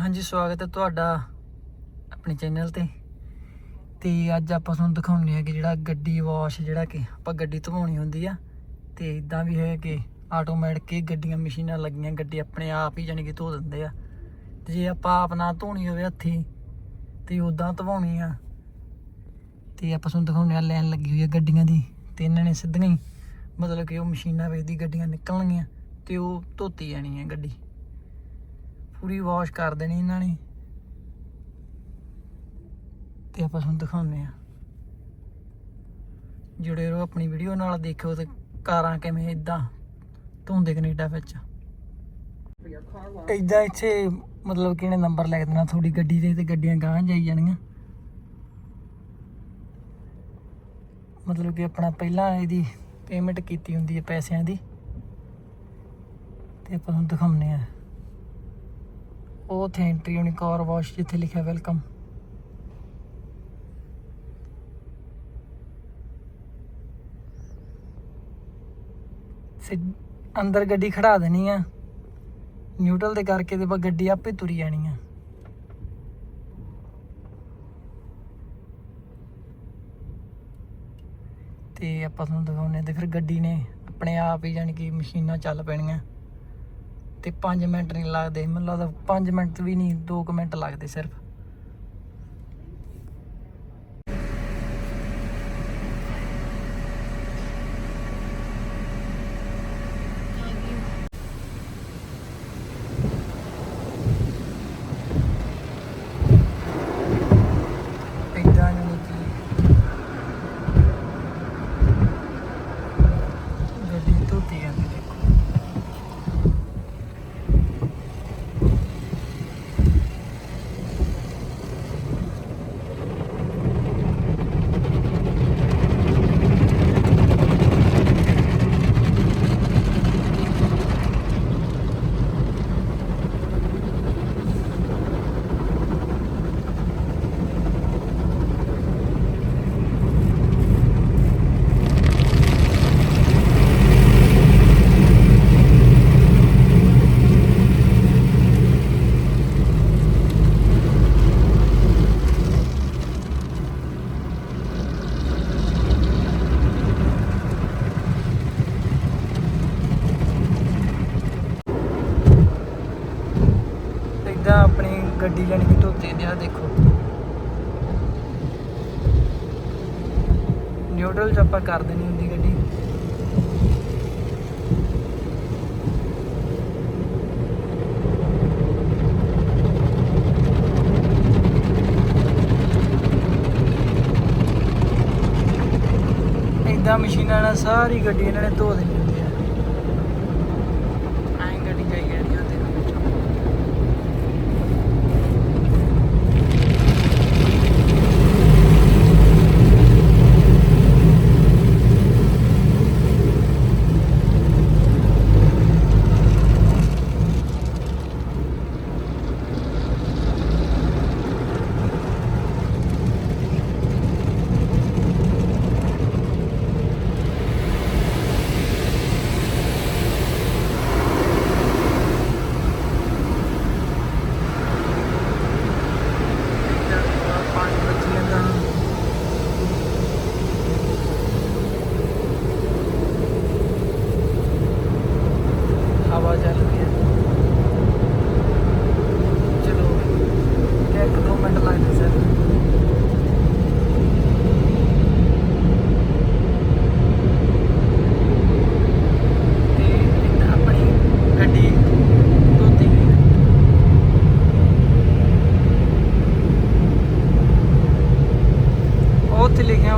ਹਾਂਜੀ, ਸਵਾਗਤ ਹੈ ਤੁਹਾਡਾ ਆਪਣੇ ਚੈਨਲ ਤੇ। ਤੇ ਅੱਜ ਆਪਾਂ ਤੁਹਾਨੂੰ ਦਿਖਾਉਂਦੇ ਆ ਕਿ ਜਿਹੜਾ ਗੱਡੀ ਵਾਸ਼ ਜਿਹੜਾ ਕਿ ਆਪਾਂ ਗੱਡੀ ਧਵਾਉਣੀ ਹੁੰਦੀ ਆ, ਤੇ ਇਦਾਂ ਵੀ ਹੈ ਕਿ ਆਟੋਮੈਟਿਕ ਹੀ ਗੱਡੀਆਂ, ਮਸ਼ੀਨਾਂ ਲੱਗੀਆਂ, ਗੱਡੀ ਆਪਣੇ ਆਪ ਹੀ ਜਾਨੀ ਕਿ ਧੋ ਦਿੰਦੇ ਆ। ਤੇ ਜੇ ਆਪਾਂ ਆਪ ਨਾ ਧੋਣੀ ਹੋਵੇ ਹੱਥੀ, ਤੇ ਉਦਾਂ ਧਵਾਉਣੀ ਆ। ਤੇ ਆਪਾਂ ਤੁਹਾਨੂੰ ਦਿਖਾਉਂਦੇ ਆ ਲਾਈਨ ਲੱਗੀ ਹੋਈ ਆ ਗੱਡੀਆਂ ਦੀ, ਤੇ ਇਹਨਾਂ ਨੇ ਸਿੱਧੀਆਂ ਮਤਲਬ ਕਿ ਉਹ ਮਸ਼ੀਨਾਂ ਵਿੱਚ ਗੱਡੀਆਂ ਨਿਕਲਣਗੀਆਂ, ਤੇ ਉਹ ਧੋਤੀ ਜਾਣੀ ਹੈ ਗੱਡੀ। ਪੂਰੀ ਵਾਸ਼ ਕਰ ਦੇਣੀ ਇਹਨਾਂ ਨੇ। ਤੇ ਆਪਾਂ ਤੁਹਾਨੂੰ ਦਿਖਾਉਂਦੇ ਆ ਜੁੜੇ ਰਹੋ ਆਪਣੀ ਵੀਡੀਓ ਨਾਲ ਦੇਖਿਓ ਤੇ ਕਾਰਾਂ ਕਿਵੇਂ ਇਦਾਂ ਧੋਂਦੇ ਕੈਨੇਡਾ ਵਿੱਚ। ਇਦਾਂ ਇੱਥੇ ਮਤਲਬ ਕਿ ਇਹਨੇ ਨੰਬਰ ਲਿਖ ਦੇਣਾ ਤੁਹਾਡੀ ਗੱਡੀ ਦੇ ਤੇ ਗੱਡੀਆਂ ਗਾਂਹ ਜਾਈ ਜਾਣੀਆਂ। ਮਤਲਬ ਕਿ ਆਪਣਾ ਪਹਿਲਾਂ ਇਹਦੀ ਪੇਮੈਂਟ ਕੀਤੀ ਹੁੰਦੀ ਹੈ ਪੈਸਿਆਂ ਦੀ। ਤੇ ਆਪਾਂ ਤੁਹਾਨੂੰ ਦਿਖਾਉਂਦੇ ਆ ਉਹ ਉੱਥੇ ਐਂਟਰੀ ਹੋਣੀ ਕਾਰ ਵਾਸ਼ ਜਿੱਥੇ ਲਿਖਿਆ ਵੈਲਕਮ ਅੰਦਰ ਗੱਡੀ ਖੜਾ ਦੇਣੀ ਆ। ਨਿਊਟਰਲ ਦੇ ਕਰਕੇ ਤੇ ਬਸ ਗੱਡੀ ਆਪੇ ਤੁਰੀ ਜਾਣੀ ਆ। ਤੇ ਆਪਾਂ ਤੁਹਾਨੂੰ ਦਿਖਾਉਂਦੇ ਆ ਤੇ ਫਿਰ ਗੱਡੀ ਨੇ ਆਪਣੇ ਆਪ ਹੀ ਜਾਣੀ ਕਿ ਮਸ਼ੀਨਾਂ ਚੱਲ ਪੈਣੀਆਂ। ਤੇ 5 ਮਿੰਟ ਨਹੀਂ ਲੱਗਦੇ। ਮੈਨੂੰ ਲੱਗਦਾ 5 ਮਿੰਟ ਵੀ ਨਹੀਂ 2 ਮਿੰਟ ਲੱਗਦੇ ਸਿਰਫ। ਇਦਾਂ ਨਹੀਂ ਗੱਡੀ ਧੋਤੀ ਜਾਂਦੀ ਦੇਖੋ ਇਦਾਂ ਆਪਣੀ ਗੱਡੀ ਜਾਨੀ ਕਿ ਧੋਤੇ ਦਿਆ ਦੇਖੋ। ਨਿਊਟਰਲ ਚ ਆਪਾਂ ਕਰ ਦੇਣੀ ਹੁੰਦੀ ਗੱਡੀ। ਇਦਾਂ ਮਸ਼ੀਨਾਂ ਨਾਲ ਸਾਰੀ ਗੱਡੀ ਇਹਨਾਂ ਨੇ ਧੋ ਦੇਣੀ।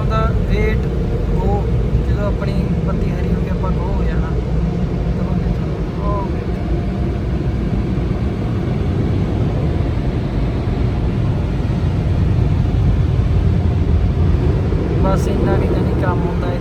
ਆਪਦਾ ਵੇਟ ਉਹ ਜਦੋਂ ਆਪਣੀ ਬੱਤੀ ਹਰੀ ਹੋ ਗਈ, ਆਪਾਂ ਉਹ ਹੋ ਜਾਣਾ। ਬਸ ਇੰਨਾ ਵੀ ਨਹੀਂ ਕੰਮ ਹੁੰਦਾ